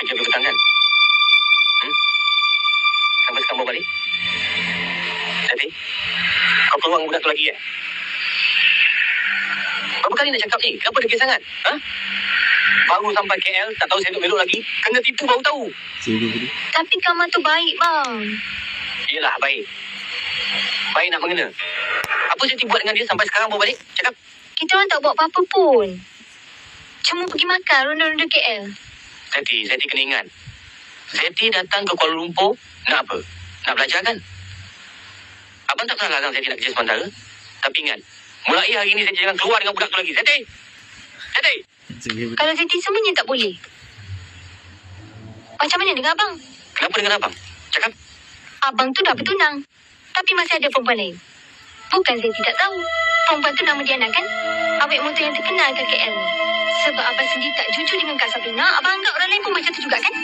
kerja dulu tangan. Hmm? Sampai sekarang balik. Nanti. Kau peluang dengan budak tu lagi, ya? Berapa kali nak cakap ni? Kenapa dekat sangat? Ha? Baru sampai KL, tak tahu saya duduk lagi. Kena tipu baru tahu. Tapi kamar tu baik, bang. Yelah, baik. Baik nak mengena. Apa saya buat dengan dia sampai sekarang baru balik? Cakap. Kita orang tak buat apa-apa pun. Cuma pergi makan, ronda-ronda KL. Zeti, Zeti kena ingat. Zeti datang ke Kuala Lumpur, nak apa? Nak belajar kan? Abang tak pernah larang Zeti nak kerja sementara. Tapi ingat, mulai hari ini Zeti jangan keluar dengan budak tu lagi. Zeti! Zeti! Kalau Zeti sembunyi tak boleh. Macam mana dengan abang? Kenapa dengan abang? Cakap. Abang tu dah bertunang. Tapi masih ada perempuan lain. Bukan Zeti tak tahu. Perempuan tu nama Diana kan? Awet motor yang terkenal kat KL. Sebab abang sendiri tak jujur dengan Kak Sabrina, abang anggap orang lain pun macam tu juga kan?